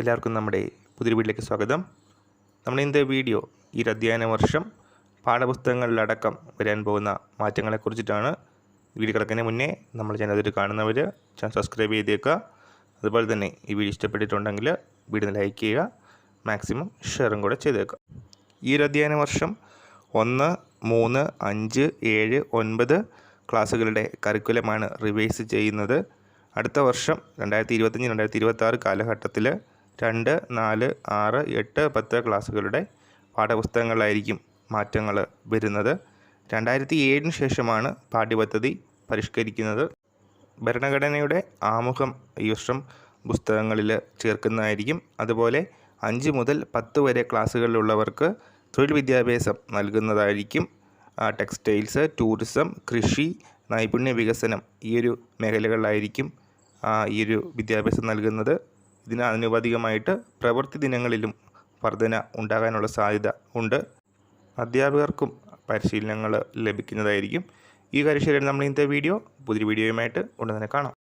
എല്ലാവർക്കും നമ്മുടെ പുതിയ വീട്ടിലേക്ക് സ്വാഗതം. നമ്മൾ ഇന്നത്തെ വീഡിയോ ഈ അധ്യയന വർഷം പാഠപുസ്തകങ്ങളിലടക്കം വരാൻ പോകുന്ന മാറ്റങ്ങളെക്കുറിച്ചിട്ടാണ് വീഡിയോ കിടക്കുന്നതിന് മുന്നേ നമ്മൾ ചാനൽ അതിൽ കാണുന്നവർ ചാനൽ സബ്സ്ക്രൈബ് ചെയ്തേക്കുക. അതുപോലെ തന്നെ ഈ വീഡിയോ ഇഷ്ടപ്പെട്ടിട്ടുണ്ടെങ്കിൽ വീഡിയോ ലൈക്ക് ചെയ്യുക മാക്സിമം ഷെയറും കൂടെ ചെയ്തേക്കുക. ഈ ഒരു അധ്യയന വർഷം ഒന്ന് മൂന്ന് അഞ്ച് ഏഴ് ഒൻപത് ക്ലാസ്സുകളുടെ കരിക്കുലമാണ് റിവൈസ് ചെയ്യുന്നത്. അടുത്ത വർഷം രണ്ടായിരത്തി ഇരുപത്തഞ്ച് രണ്ടായിരത്തി ഇരുപത്തി ആറ് കാലഘട്ടത്തിൽ രണ്ട് നാല് ആറ് എട്ട് പത്ത് ക്ലാസ്സുകളുടെ പാഠപുസ്തകങ്ങളിലായിരിക്കും മാറ്റങ്ങൾ വരുന്നത്. രണ്ടായിരത്തി ഏഴിന് ശേഷമാണ് പാഠ്യപദ്ധതി പരിഷ്കരിക്കുന്നത്. ഭരണഘടനയുടെ ആമുഖം ഈ വർഷം പുസ്തകങ്ങളിൽ ചേർക്കുന്നതായിരിക്കും. അതുപോലെ അഞ്ച് മുതൽ പത്ത് വരെ ക്ലാസ്സുകളിലുള്ളവർക്ക് തൊഴിൽ വിദ്യാഭ്യാസം നൽകുന്നതായിരിക്കും. ടെക്സ്റ്റൈൽസ് ടൂറിസം കൃഷി നൈപുണ്യ വികസനം ഈ ഒരു മേഖലകളിലായിരിക്കും ഈ ഒരു വിദ്യാഭ്യാസം നൽകുന്നത്. ഇതിന് അനുപാതികമായിട്ട് പ്രവൃത്തി ദിനങ്ങളിലും വർധന ഉണ്ടാകാനുള്ള സാധ്യത ഉണ്ട്. അധ്യാപകർക്കും പരിശീലനങ്ങൾ ലഭിക്കുന്നതായിരിക്കും. ഈ കാര്യശീലം നമ്മൾ ഇന്നത്തെ വീഡിയോ. പുതിയ വീഡിയോയുമായിട്ട് ഉടൻ തന്നെ കാണാം.